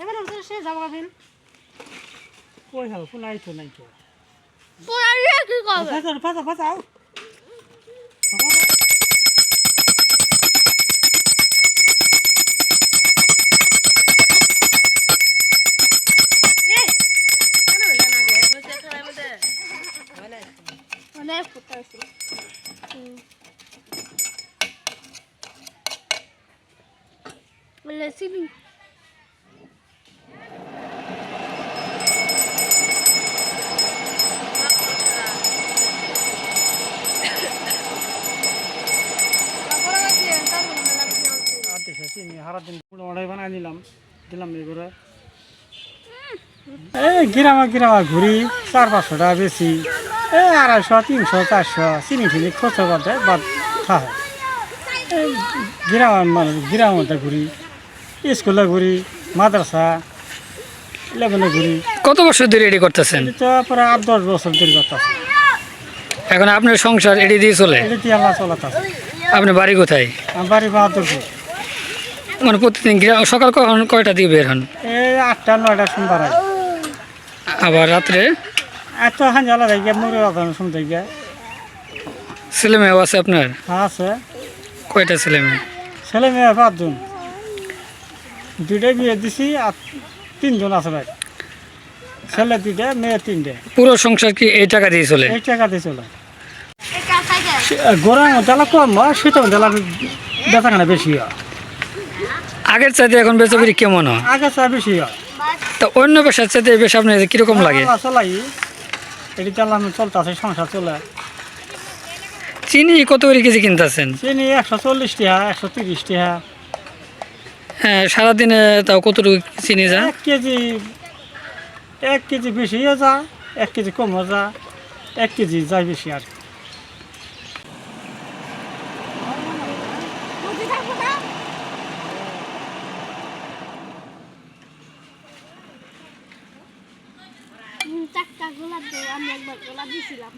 এবার হচ্ছে সে যাবো দিন কই হবে কোনাই তো নাই তো পুরালে কি করবে ফাঁসাও ফাঁসাও ফাঁসাও অনেক ফুটা আছে লেসিবি আটশো চিনি নিলাম দিলাম এই গিরামা গিরামা ঘুরি, চার বেশি। এই আড়াইশো, তিনশো, চারশো, চিনি ফিনি খরচ বাদ থাকে এই গ্রামের মানুষ ঘুরি। স্কুলে ঘুরি মাদ্রাসা লেভেলে ঘুরি। কত বছর ধরে রেডি করতেছেন? এটা প্রায় আট দশ বছর ধরে করতেছে। এখন আপনার সংসার এটি দিয়ে চলে? এটা দিয়ে আল্লাহ চলাতেছে আপনার বাড়ি কোথায়? আমার বাড়ি বাহাদুরপুর। মানে প্রতিদিন গ্রা- সকাল কখন কয়টা দিয়ে বের হন? এই আটটা নয়টা আগে আবার রাত্রে? এত হাঞ্জালা যাই গিয়ে মরে বাঁধানো শুনতে গিয়ে। ছেলে মেয়েও আছে আপনার? হ্যাঁ আছে। কয়টা ছেলে মেয়ে ছেলে মেয়ে পাঁচজন দুইটাই বিয়ে দিছি আর তিনজন আছে ভাই। ছেলে দুইটা মেয়ে তিনটে। পুরো সংসার কি এই টাকা দিয়ে চলে? এই টাকা দিয়ে চলে। গরম জ্বালা কম হয় শীতল জ্বালা বেচাখানা বেশি হয়। আগের চাইতে এখন বেচা বিক্রি কেমন হয়? আগে চা বেশি হয়। তো অন্য পেশার চাইতে এই পেশা আপনার কীরকম লাগে? চলাই এটি চালানো চলতেছে সংসার চলে। চিনি কত করে কেজি কিনতেছেন? চিনি একশো চল্লিশ টাকা একশো তিরিশ টাকা। হ্যাঁ সারাদিনে তাও কতটুকু চিনি যায় এক কেজি এক কেজি বেশিও যা এক কেজি কমও যা এক কেজি যায় বেশি আর কি। গোলাপ একবার গোলাপ দিয়েছিলাম